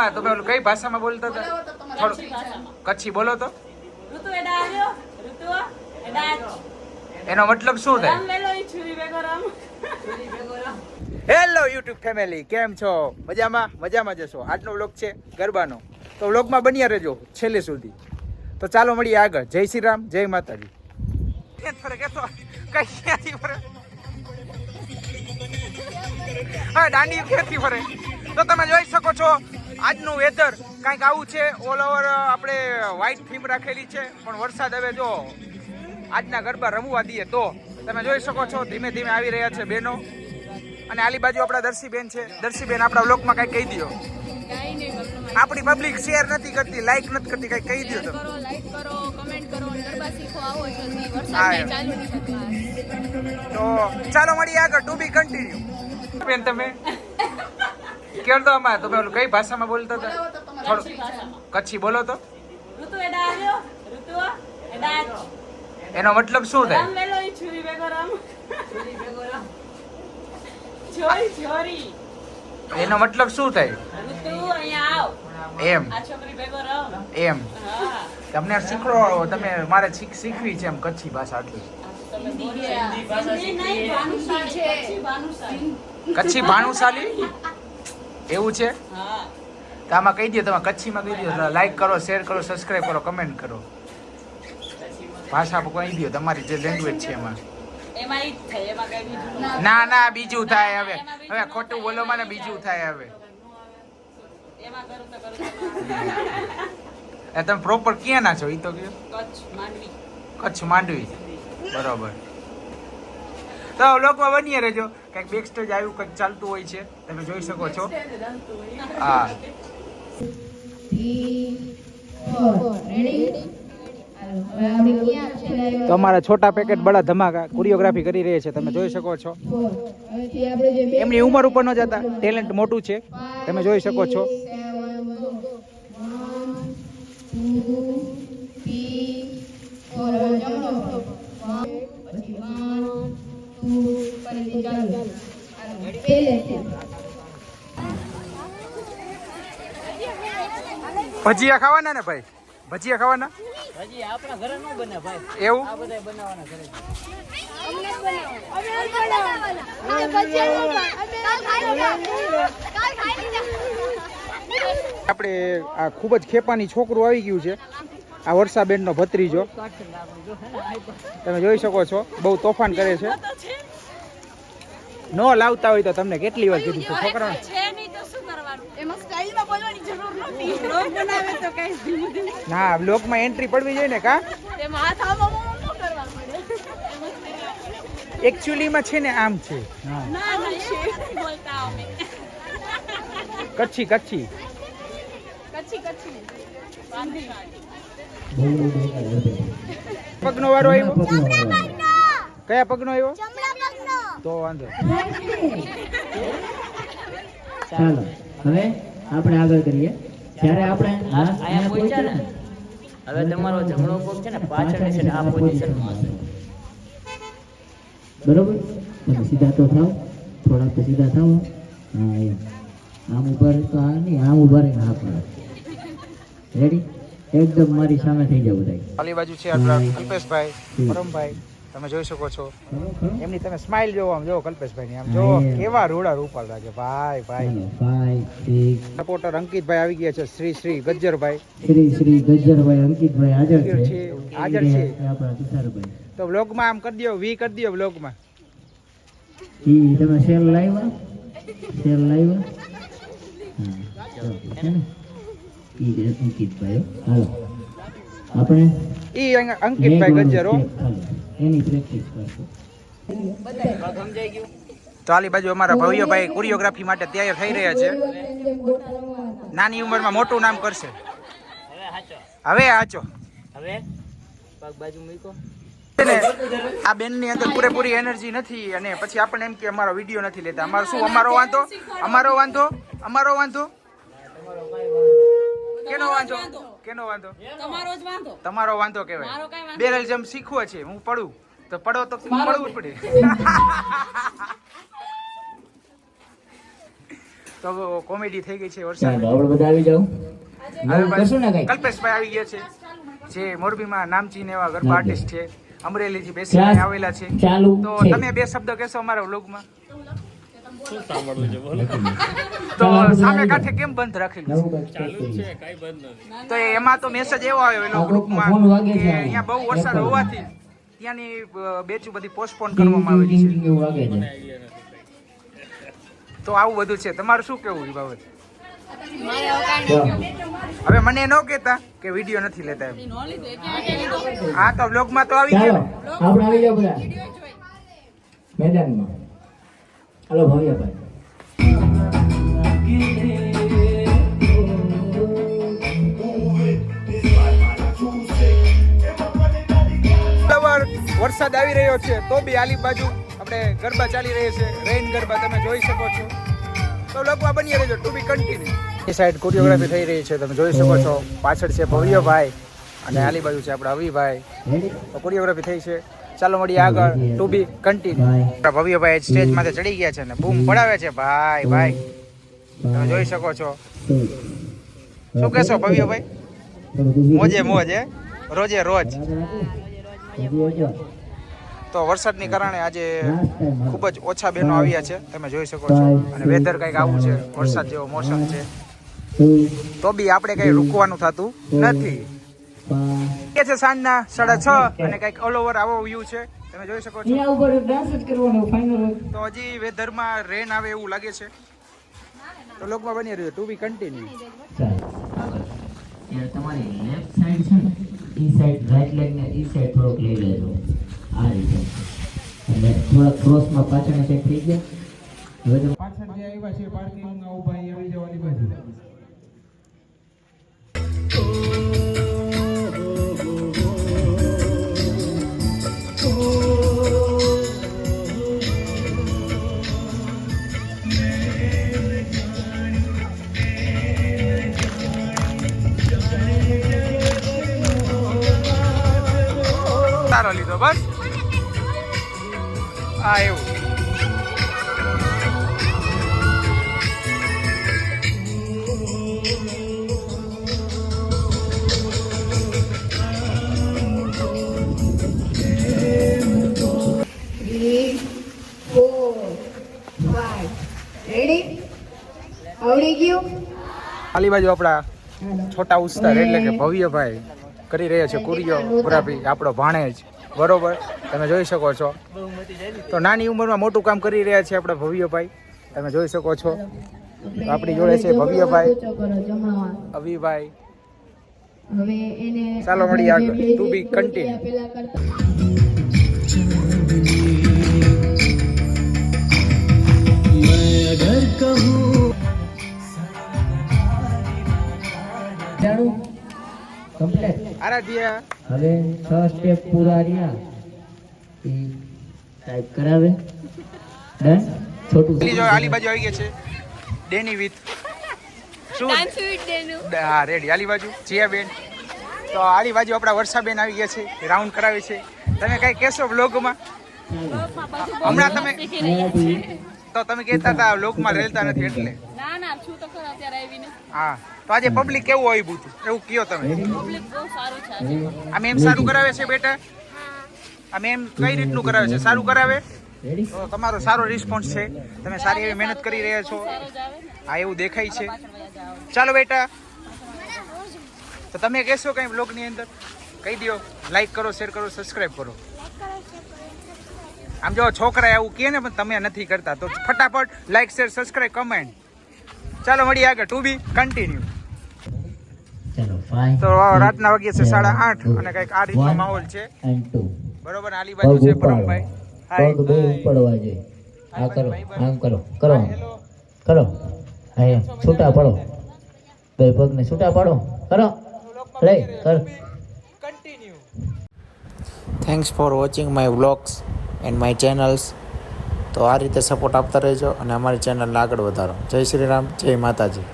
હા, તમે ઓલું કઈ ભાષામાં બોલતા હતા કચ્છી બોલો તો. એનો મતલબ શું થાય? હેલો યુટ્યુબ ફેમિલી કેમ છો? મજામાં? મજામાં જશો આજનો વ્લોગ છે ગરબાનો. તો વ્લોગમાં બન્યા રહેજો છેલ્લે સુધી. તો ચાલો મળીએ આગળ. જય શ્રી રામ જય માતાજી. હા દાંડી ક્યાંથી ફરે? તો તમે જોઈ શકો છો આજનું વેધર કાંઈક આવું છે ઓલ ઓવર આપણે વ્હાઇટ થીમ રાખેલી છે પણ વરસાદ હવે જો આજના ગરબા રમવા દઈએ તો. તમે જોઈ શકો છો ધીમે ધીમે આવી રહ્યા છે બેનો અને આલી બાજુ આપણા દર્શીબેન છે. દર્શીબેન આપણા બ્લોકમાં કાંઈ કહી દો આપણી પબ્લિક શેર નથી કરતી લાઈક નથી કરતી કાંઈ કહી દો તમે લાઈક કરો કમેન્ટ કરો ગરબા શીખો આવો જલ્દી વરસાદ ચાલુ છે ક્લાસ તો ચાલો મળીએ આગળ ટુ બી કન્ટિન્યુ બેન તમે? કેમ તો આમાં તમે ઓલું કઈ ભાષામાં બોલતા હતા થોડું કચ્છી બોલો તો. ઋતુ એડા ઋતુ એડા એનો મતલબ શું રામ થાય એનો મતલબ શું થાય? ઋતુ અહીંયા આવ. એમ. એમ. તમને શીખડો તમે મારે શીખ શીખવી છે એમ કચ્છી ભાષા આટલી. કચ્છી ભાનુશાલી. કચ્છી ભાણુશાલી એવું છે? તો આમાં કહી દો તમે કચ્છીમાં કહી દો લાઈક કરો શેર કરો સબસ્ક્રાઈબ કરો કમેન્ટ કરો. ભાષા કહી દો તમારી જે લેંગ્વેજ છે એમાં. ના ના બીજું થાય હવે. હવે ખોટું બોલો મને બીજું થાય હવે. તમે પ્રોપર ક્યાં ના છો? એ તો કચ્છ માંડવી. બરોબર. તો લોકો બનીએ રહેજો. કંઈક બેક સ્ટેજ આવ્યું કંઈક ચાલતું હોય છે. તમે જોઈ શકો છો. હા. તો અમારા છોટા પેકેટ બડા ધમાકા કોરિયોગ્રાફી કરી રહ્યા છે. તમે જોઈ શકો છો. એમની ઉંમર ઉપર ન જતા. ટેલેન્ટ મોટું છે. તમે જોઈ શકો છો. ભજીયા ખાવાના ને ભાઈ? ભજીયા ખાવાના? હજી આપણા ઘરે ન બને ભાઈ. એવું? આ બધા બનાવવાના ઘરે. આપણે આ ખૂબ જ ખેપાની છોકરું આવી ગયું છે. આ વર્ષાબેનનો ભત્રીજો. તમે જોઈ શકો છો બહુ તોફાન કરે છે. ન લાવતા હોય તો તમને કેટલી વાર કીધું છે છોકરા છે બ્લોક ના બ્લોકમાં એન્ટ્રી પડવી જોઈએ ને કા? એકચ્યુઅલી હાથ આમાં આમાં ન કરવા પડે. એકચ્યુઅલીમાં છે ને આમ છે. ના ના કચ્છી કચ્છી. કચ્છી કચ્છી બાંધી પગનો વારો આવ્યો? કયા પગનો આવ્યો? તો વાંધો ચાલો હવે આપણે આગળ કરીએ. જ્યારે આપણે હા, અહીંયા પહોંચ્યા ને? હવે તમારો જમણો પગ છે ને પાછળ છે ને આ પોઝિશનમાં હશે. બરોબર? તમે સીધા તો થાવ થોડાક તો સીધા થાવ આમ ઉપર તો આ નહીં આમ ઊભા રહીને હા પડે. રેડી એકદમ મારી સામે થઈ જાવ બધા ખાલી બાજુ છે આપણા કલ્પેશભાઈ પરમભાઈ. તમે જોઈ શકો છો. એમની તમે સ્માઇલ જોવો આમ જોવો કલ્પેશભાઈ આમ જો કેવા રૂડા રૂપાલ લાગે ભાઈ ભાઈ. સપોર્ટર અંકિતભાઈ આવી ગયા છે શ્રી શ્રી ગજ્જરભાઈ. શ્રી શ્રી ગજ્જરભાઈ અંકિતભાઈ હાજર છે. હાજર છે. આપણા તુષારભાઈ. તો આમ કરી દો વી કરી દો વ્લોગમાં ઈ તમે સેલ લાવ્યા? સેલ લાવ્યા? ઈ અંકિતભાઈ હાલો. આપણે ઈ અંકિતભાઈ ગજ્જર. એની પ્રેક્ટિસ કરશું તો આલી બાજુ અમારા ભવ્ય ભાઈ કોરિયોગ્રાફી માટે તૈયાર થઈ રહ્યા છે. નાની ઉંમરમાં મોટું નામ કરશે. હવે હાચો. હવે આચો હવે પગ બાજુ મૂકો. આ બેનની અંદર પૂરેપૂરી એનર્જી નથી અને પછી આપણને એમ કે અમારો વીડિયો નથી લેતા. અમારો શું અમારો વાંધો? અમારો વાંધો? અમારો વાંધો? કેનો વાંધો? કેનો વાંધો? તમારો જ વાંધો. તમારો વાંધો મારો કહેવાય વાંધો બેરલ જેમ શીખવો છે હું પડું. તો પડો તો પડવું જ પડે. તો કોમેડી થઈ ગઈ છે વરસાદ. આપણે બધા આવી કઈ? કલ્પેશભાઈ આવી ગયા છે. જે મોરબીમાં નામચીન એવા ગરબા આર્ટિસ્ટ છે. અમરેલીથી બેસીને આવેલા છે. તો તમે બે શબ્દ કહેશો અમારા વ્લોગમાં તો ચાલો, સામે આવી કાંઠે કેમ બંધ રાખેલું નવું કંઈક કરીએ. તો એમાં તો મેસેજ એવો આવ્યો એનો ગ્રુપમાં કે અહીંયા બહુ વરસાદ હોવાથી ત્યાંની બેચું બધી પોસ્ટપોન કરવામાં આવેલી છે. છે. તો આવું બધું છે. તમારું શું કેવું એ બાબત? હવે કાંઈ ચાલો. મને ન કહેતા કે વીડિયો નથી લેતા હા તો બ્લોગમાં તો આવી ગયો. આપણે આવી જાઓ બધા. મેદાનમાં. હાલો ભવ્યભાઈ વરસાદ આવી રહ્યો છે તો બી આલી બાજુ આપણે ગરબા ચાલી રહી છે. રેઇન ગરબા તમે જોઈ શકો છો. તો લોકમાં બની રહેજો ટુ બી કન્ટિન્યુ એ સાઈડ કોરિયોગ્રાફી થઈ રહી છે તમે જોઈ શકો છો. પાછળ છે ભવ્યભાઈ. અને આલી બાજુ છે આપણા અવિભાઈ તો કોરિયોગ્રાફી થઈ છે. ચાલો મળીએ આગળ. ટુ બી કન્ટિન્યુ ભવ્યભાઈ સ્ટેજ માથે ચડી ગયા છે ને બૂમ પડાવે છે. ભાઈ ભાઈ તમે જોઈ શકો છો. શું કહેશો ભવ્યભાઈ મોજે મોજ. હે રોજે. રોજ તો વરસાદની કારણે આજે ખૂબ જ ઓછા બહેનો આવ્યા છે. તમે જોઈ શકો છો. અને વેધર કંઈક આવું છે. વરસાદ જેવો મોસમ છે. તો બી આપણે કંઈ રૂકવાનું થતું નથી. કે છે સાંજના સાડા છ અને કંઈક ઓલ ઓવર આવો વ્યૂ છે. તમે જોઈ શકો છો. અહીંયા ઉપર ડાન્સ જ કરવાનો ફાઇનલ તો હજી વેધરમાં રેન આવે એવું લાગે છે. તો લોકમાં બની રહ્યું ટુ બી કન્ટિન્યુ તમારી લેફ્ટ સાઈડ છે ને ઈ સાઈડ રાઈટ લેગ ને ઈ સાઈડ થોડોક લઈ લેજો. આ રીતે. એટલે થોડા ક્રોસમાં પાછળની ચેક થઈ ગયા. હવે પાછળ જે આવ્યા છે પાર્કિંગમાં સારો લીધો બસ? હા એવું? આવડી ગયું ખાલી બાજુ આપણા છોટા ઉસ્તાર એટલે કે ભવ્યભાઈ. કરી રહ્યા છે કોરિયોગ્રાફી આપણો ભાણેજ. બરોબર? તમે જોઈ શકો છો. તો નાની ઉંમરમાં મોટું કામ કરી રહ્યા છે આપણા ભવ્યભાઈ. તમે જોઈ શકો છો. આપણી જોડે છે ભવ્યભાઈ. અવિભાઈ હવે એને ચાલો મળીએ આગળ. બે To કમ્પ્લીટ. આરાધ્યા. હવે છ સ્ટેપ પૂરા રહ્યા. એ ટાઈપ કરાવે. ડન છોટું જો આલી બાજુ આવી ગયા છે. Danny with. શું? ડાન્સ વિથ ડેનુ. હા રેડી આલી બાજુ જીયા બેન તો આલી બાજુ આપણા વર્ષાબેન આવી ગયા છે. રાઉન્ડ કરાવે છે. તમે કઈ કહેશો બ્લોગમાં હમણાં તમે તો તમે કહેતા હતા બ્લોગમાં રહેતા નથી એટલે. ના ના છું તો ખરા અત્યારે આવીને. હા. તો આજે પબ્લિક કેવું આવ્યું હતું એવું કયો તમે? આ મેમ સારું કરાવે છે બેટા? આ મેમ કઈ રીતનું કરાવે છે? સારું કરાવે? તો તમારો સારો રિસ્પોન્સ છે. તમે સારી એવી મહેનત કરી રહ્યા છો. હા એવું દેખાય છે. ચાલો બેટા. તો તમે કહેશો કઈ બ્લોગની અંદર? કહી દો લાઈક કરો શેર કરો સબસ્ક્રાઈબ કરો. આમ જો છોકરા એવું કહે ને પણ તમે નથી કરતા. તો ફટાફટ લાઈક શેર સબસ્ક્રાઈબ કમેન્ટ ચાલો મળીએ આગળ. ટુ બી કન્ટિન્યુ તો રાતના વાગ્યે છે સાડા આઠ અને કંઈક આ રીતનો માહોલ છે. બરોબર આલી બાજુ છે પરમભાઈ. પગ બે ઉપડવા જોઈએ આ કરો આમ કરો કરો કરો. અહીંયા છૂટા પડો. બે પગને છૂટા પાડો. કરો. લે કર. Thanks for watching my vlogs and my channels તો આ રીતે સપોર્ટ આપતા રહેજો અને અમારી ચેનલને આગળ વધારો. જય શ્રી રામ જય માતાજી.